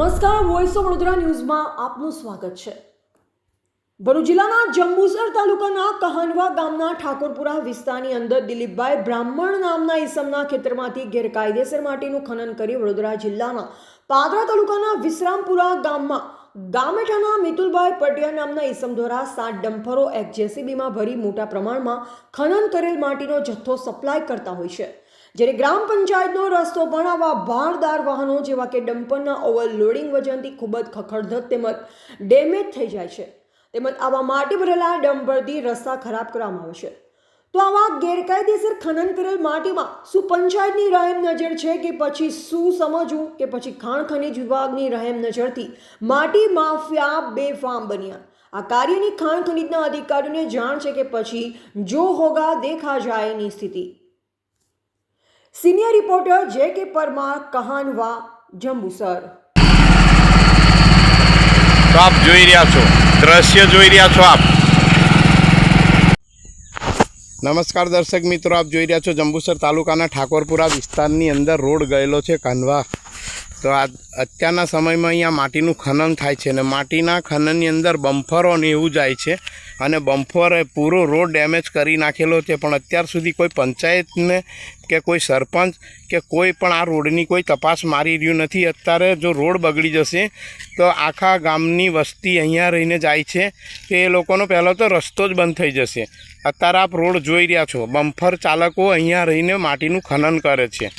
નમસ્કાર voice of Vadodara ન્યૂઝમાં આપનું સ્વાગત છે. ભરૂચ જિલ્લાના જંબુસર તાલુકાના કહાનવા ગામના ઠાકોરપુરા વિસ્તારની અંદર દિલીપભાઈ બ્રાહ્મણ નામના ઈસમના ખેતરમાંથી ગેરકાયદેસર માટીનું ખનન કરી વડોદરા જિલ્લાના પાદરા તાલુકાના વિશ્રામપુરા ગામમાં ગામેઠાના મિતુલભાઈ પટિયા નામના ઈસમ દ્વારા સાત ડમ્ફરો એક જેસીબીમાં ભરી મોટા પ્રમાણમાં ખનન કરેલ માટીનો જથ્થો સપ્લાય કરતા હોય છે. જ્યારે ગ્રામ પંચાયતનો રસ્તો પણ આવા ભારદાર વાહનો જેવા કે ડમ્પરના ઓવરલોડિંગ વજનથી ખૂબ જ ખખડધક તેમજ ડેમેજ થઈ જાય છે. તેમજ આવા માટી ભરેલા ડમ્પરથી રસ્તા ખરાબ કરવામાં આવે છે. તો આવા ગેરકાયદેસર ખનન કરેલ માટીમાં શું પંચાયતની રહેમ નજર છે કે પછી શું સમજવું કે પછી ખાણ ખનીજ વિભાગની રહેમ નજરથી માટી માફિયા બેફામ બન્યા? આ કાર્યની ખાણ ખનીજના અધિકારીઓને જાણ છે કે પછી જો હોગા દેખા જાયની સ્થિતિ. સિનિયર રિપોર્ટર જે કે પરમાર કહાનવા જંબુસર તો આપ જોઈ રહ્યા છો દ્રશ્ય જોઈ રહ્યા છો આપ. નમસ્કાર દર્શક મિત્રો આપ જોઈ રહ્યા છો જંબુસર તાલુકાના ઠાકોરપુરા વિસ્તારની અંદર રોડ ગયેલો છે કાનવા. તો આ અત્યારના સમયમાં અહીંયા માટીનું ખનન થાય છે અને માટીના ખનનની અંદર બમ્ફરો ને એવું જાય છે અને બમ્ફરે પૂરો રોડ ડેમેજ કરી નાખેલો છે. પણ અત્યાર સુધી કોઈ પંચાયતને કે કોઈ સરપંચ કે કોઈ પણ આ રોડની કોઈ તપાસ મારી રહ્યું નથી. અત્યારે જો રોડ બગડી જશે તો આખા ગામની વસ્તી અહીંયા રહીને જાય છે. તો એ લોકોનો પહેલો તો રસ્તો જ બંધ થઈ જશે. અત્યારે આપ રોડ જોઈ રહ્યા છો. બમ્ફર ચાલકો અહીંયા રહીને માટીનું ખનન કરે છે.